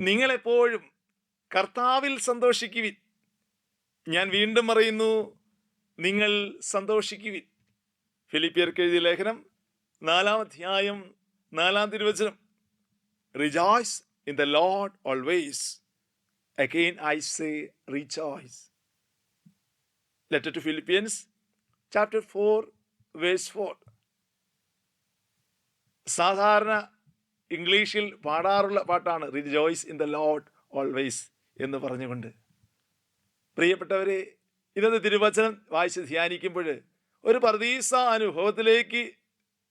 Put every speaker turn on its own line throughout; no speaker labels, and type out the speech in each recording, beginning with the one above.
നിങ്ങളെപ്പോഴും കർത്താവിൽ സന്തോഷിക്കുവിൻ. ഞാൻ വീണ്ടും പറയുന്നു നിങ്ങൾ സന്തോഷിക്കുവിൻ. ഫിലിപ്പിയർക്ക് എഴുതിയ ലേഖനം നാലാം അധ്യായം നാലാം തിരുവചനം. Rejoice in the Lord always again I say rejoice letter to Philippians chapter four verse four സാധാരണ ഇംഗ്ലീഷിൽ പാടാറുള്ള പാട്ടാണ് rejoice in the Lord always എന്ന് പറഞ്ഞുകൊണ്ട്. പ്രിയപ്പെട്ടവരെ ഇന്നത്തെ തിരുവചനം വായിച്ച് ധ്യാനിക്കുമ്പോൾ ഒരു പ്രതീസ അനുഭവത്തിലേക്ക്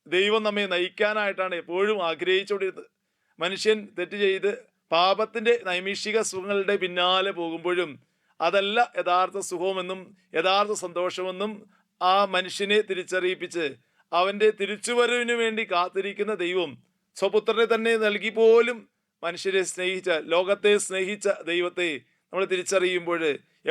ദൈവം നമ്മെ നയിക്കാനായിട്ടാണ് എപ്പോഴും ആഗ്രഹിച്ചുകൊണ്ടിരുന്നത്. മനുഷ്യൻ തെറ്റ് ചെയ്ത് പാപത്തിന്റെ നൈമിഷിക സുഖങ്ങളുടെ പിന്നാലെ പോകുമ്പോഴും അതല്ല യഥാർത്ഥ സുഖമെന്നും യഥാർത്ഥ സന്തോഷമെന്നും ആ മനുഷ്യനെ തിരിച്ചറിയിപ്പിച്ച് അവന്റെ തിരിച്ചുവരവിനു വേണ്ടി കാത്തിരിക്കുന്ന ദൈവം സ്വപുത്രനെ തന്നെ നൽകി പോലും മനുഷ്യരെ സ്നേഹിച്ച ലോകത്തെ സ്നേഹിച്ച ദൈവത്തെ നമ്മൾ തിരിച്ചറിയുമ്പോൾ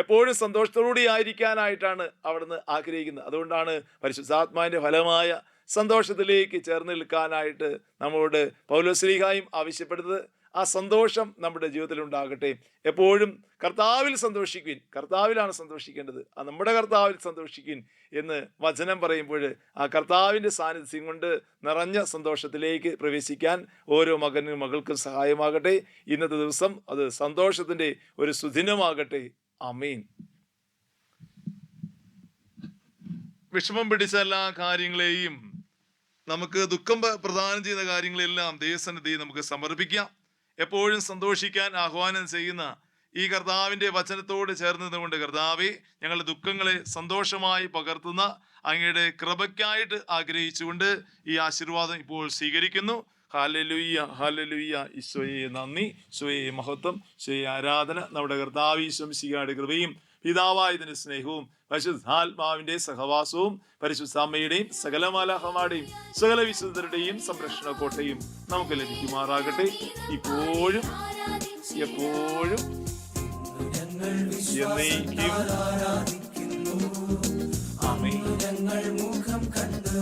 എപ്പോഴും സന്തോഷത്തോടുകൂടി ആയിരിക്കാനായിട്ടാണ് അവിടുന്ന് ആഗ്രഹിക്കുന്നത്. അതുകൊണ്ടാണ് പരിശുദ്ധാത്മാവിന്റെ ഫലമായ സന്തോഷത്തിലേക്ക് ചേർന്ന് നിൽക്കാനായിട്ട് നമ്മളോട് പൗലോസ്ലീഹായും ആവശ്യപ്പെടുന്നത് ആ സന്തോഷം നമ്മുടെ ജീവിതത്തിൽ ഉണ്ടാകട്ടെ. എപ്പോഴും കർത്താവിൽ സന്തോഷിക്കുവിൻ. കർത്താവിലാണ് സന്തോഷിക്കേണ്ടത്. ആ നമ്മുടെ കർത്താവിൽ സന്തോഷിക്കുവിൻ എന്ന് വചനം പറയുമ്പോൾ ആ കർത്താവിന്റെ സാന്നിധ്യം കൊണ്ട് നിറഞ്ഞ സന്തോഷത്തിലേക്ക് പ്രവേശിക്കാൻ ഓരോ മകനും മകൾക്കും സഹായമാകട്ടെ. ഇന്നത്തെ ദിവസം അത് സന്തോഷത്തിന്റെ ഒരു സുദിനമാകട്ടെ. അമീൻ വിഷമം പിടിച്ച എല്ലാ കാര്യങ്ങളെയും നമുക്ക് ദുഃഖം പ്രദാനം ചെയ്യുന്ന കാര്യങ്ങളെല്ലാം ദൈവസന്നിധി നമുക്ക് സമർപ്പിക്കാം. എപ്പോഴും സന്തോഷിക്കാൻ ആഹ്വാനം ചെയ്യുന്ന ഈ കർത്താവിന്റെ വചനത്തോട് ചേർന്നതുകൊണ്ട് കർത്താവെ ഞങ്ങളുടെ ദുഃഖങ്ങളെ സന്തോഷമായി പകർത്തുന്ന അങ്ങയുടെ കൃപയ്ക്കായിട്ട് ആഗ്രഹിച്ചുകൊണ്ട് ഈ ആശീർവാദം ഇപ്പോൾ സ്വീകരിക്കുന്നു. ഹാലലുയ്യ ഹാലലുയ്യ ഈശോയെ നന്ദി. ഈശോയെ മഹത്വം. ഈശോയെ ആരാധന. നമ്മുടെ കർത്താവ് ഈശ്വംശികാട് കൃപയും പിതാവായതിന്റെ സ്നേഹവും പരിശുദ്ധാത്മാവിന്റെ സഹവാസവും പരിശുദ്ധാമ്മയുടെയും സകലമാലാഹമാരുടെയും സകല വിശുദ്ധരുടെയും സംരക്ഷണ കോട്ടയും നമുക്ക് ലഭിക്കുമാറാകട്ടെ. ഇപ്പോഴും എപ്പോഴും എന്നേക്കും.
ഞങ്ങൾ മുഖം കണ്ടു